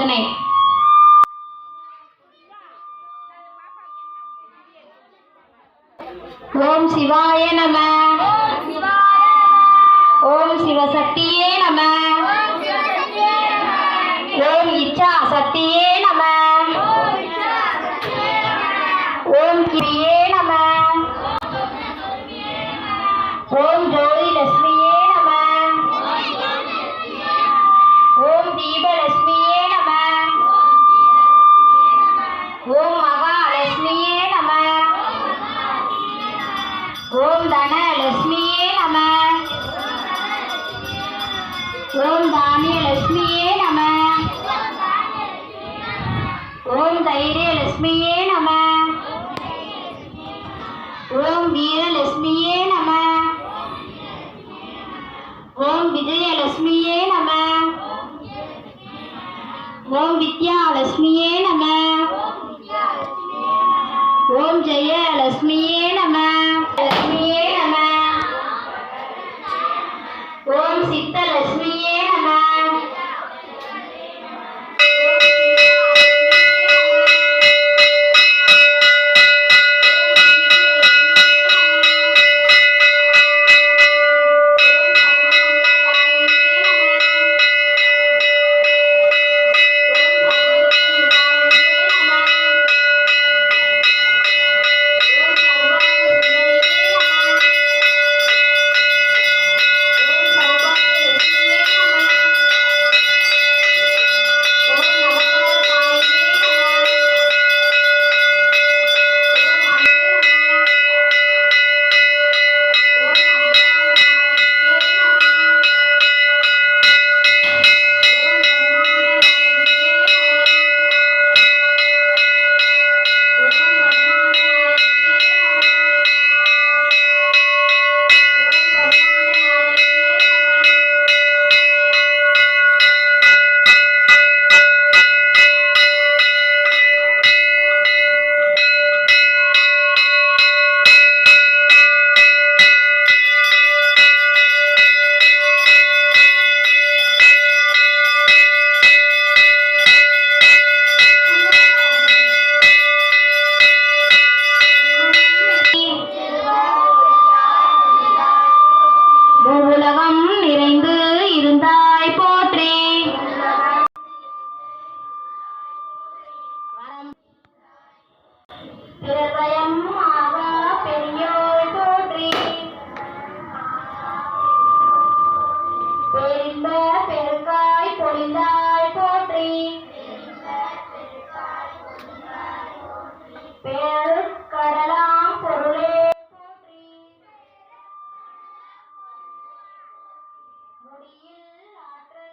அர்ச்சனை ஓம் சிவாய நம. ஓம் சிவசக்தியே நம. ஓம் இச்சா சக்தியே வீரலட்சுமியே நம. ஓம் வீரலட்சுமியே நம. ஓம் விஜயலட்சுமியே நம. ஓம் வித்யாலட்சுமியே நம. பிரபயம் ஆவா பெரியோர் போற்றி பெரும்ப பெருக்காய் பொழிந்தாய் போற்றி பெருக்கடலாம் பொருளே போற்றி முடியில் ஆற்றல்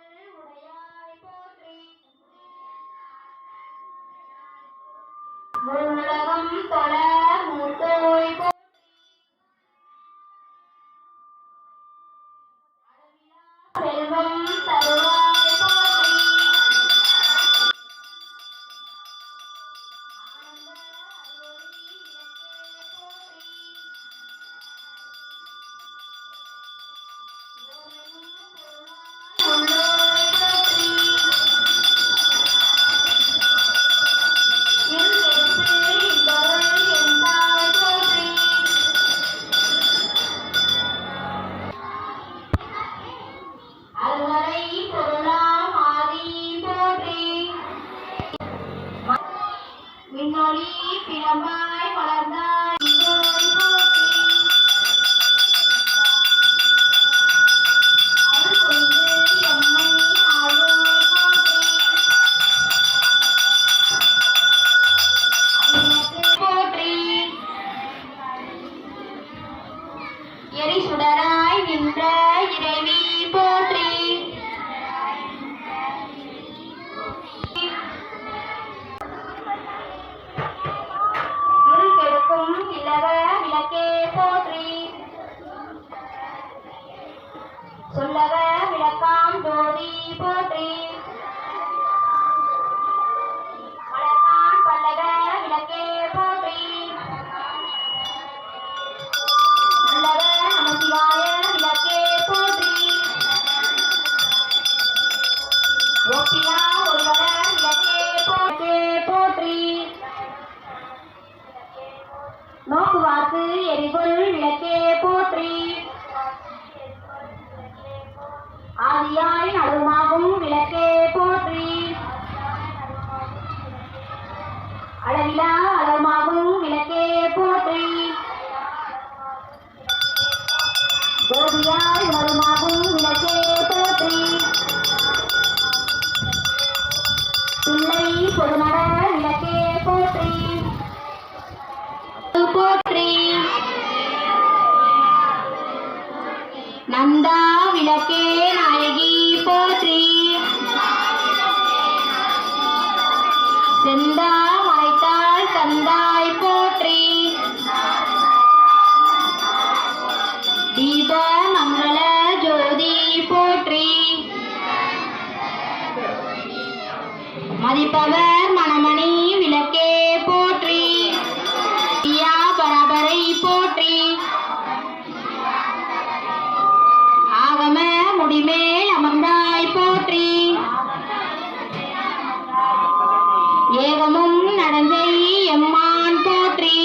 no me. எரி சுடராய் நின்ற இறைவி அடியாரின் அருமாகும் விளக்கே போற்றி. அளவிலா அருமாகும் விளக்கே போற்றி. கோபியார் அருமாகும் விளக்கே போற்றி. பிள்ளை பொதுநட விளக்கே போற்றி. போற்றி. நந்தா விளக்கே மதிப்பவர் மணமணி விளக்கே போற்றி. ஐயா பரபரை போற்றி. ஆகம முடிமேல் அமர்ந்தாய் போற்றி. ஏகமும் நடந்தை எம்மான் போற்றி.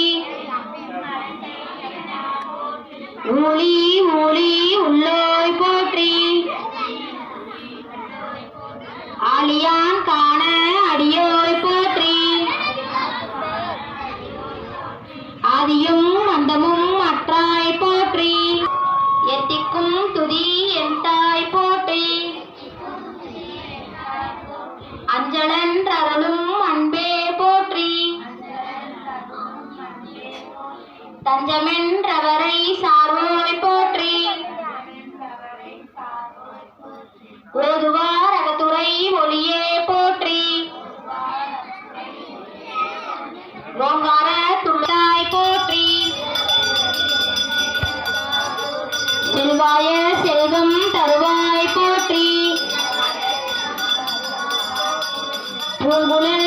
ஊழி தஞ்சமென்றவரை சார்வோய் போற்றி. ஓதுவார் அகத்துறை ஒளியே போற்றி. ஓங்கார துள்ளாய் போற்றி. செல்வாய செல்வம் தருவாய் போற்றி. பூங்குழல்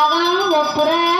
बाबा वो पूरा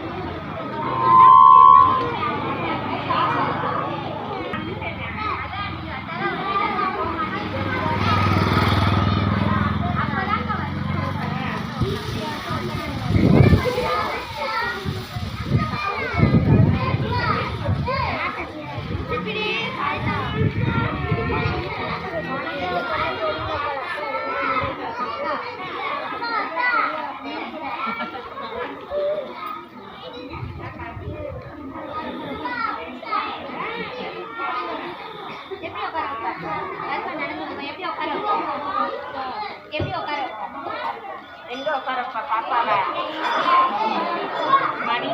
பூதுங்க உட்காரப்பா பாப்பாவை? மணி